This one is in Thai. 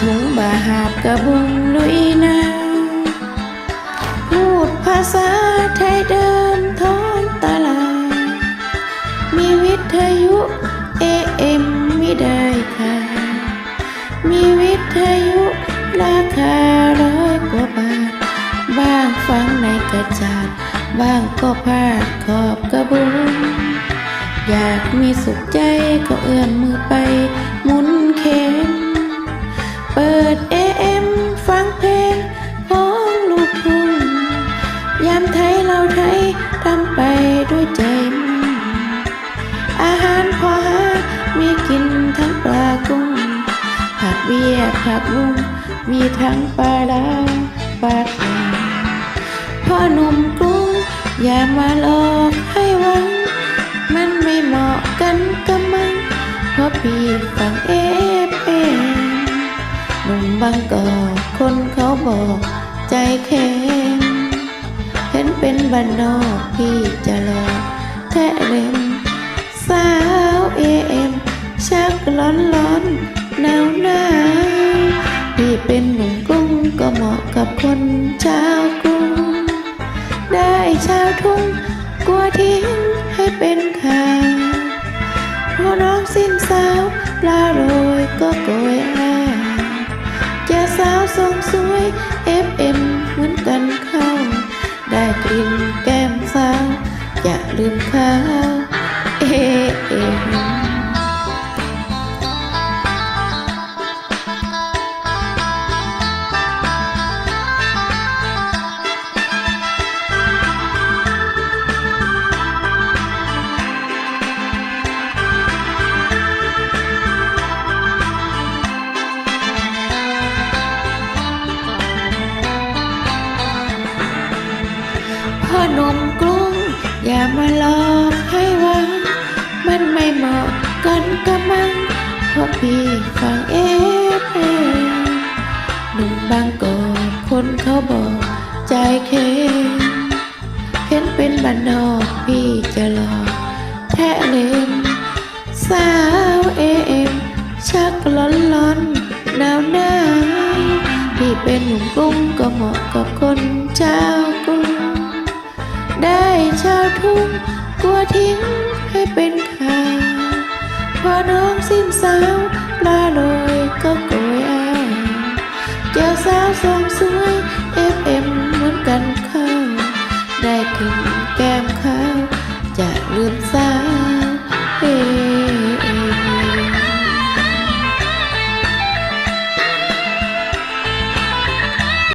ถุงบาหาบกระบุงลุยนาพูดภาษาไทยเดิมท้องตลาด มีวิทยุเอเอ็มไม่ได้ค่ะ มีวิทยุราคาร้อยกว่าบาท บ้างฟังในกระจาด บ้างก็พาดขอบกระบุงอยากมีสุขใจก็เอื้อมมือไป เบี้ยผักบุ้งมีทั้งปลาดาปลาแข็งพ่อหนุ่มกรุงอย่ามาหลอกให้หวัง มันไม่เหมาะกันกับมังเพราะพี่ฟังเอฟเองหนุ่มบางกอกคนเขาบอกใจแข็งเห็นเป็นบ้านนอกพี่จะรอแทะเล็มสาวเอ็มชักร้อนร้อน หนาวหนาวพี่เป็นหนุ่มกรุงก็เหมาะกับคนชาวกรุง ได้ชาวทุ่งกลัวทิ้งให้เป็นข่าวเพราะน้องสิ้นสาวปลาโรยก็โกยอาเจอสาวทรงสวย FM เหมือนกันเข้า ได้กลิ่นแก้มสาวอย่าลืมข้า หนุ่มกรุง อย่ามาหลอกให้วัง มันไม่เหมาะกันกับมังเพราะพี่ฟังเอฟเอหนุ่มบางกอกคนเขาบอกใจเค็มเห็นเป็นบ้านนอกพี่จะหลอกแทะเล็มสาวเอ็มชักร้อนร้อนหนาวหนาวพี่เป็นหนุ่มกรุงก็เหมาะกับคนชาวกรุงได้ ชาวทุ่งกลัวทิ้งให้เป็นข่าวพอน้องสิ้นสาวปลาลอยก็โกย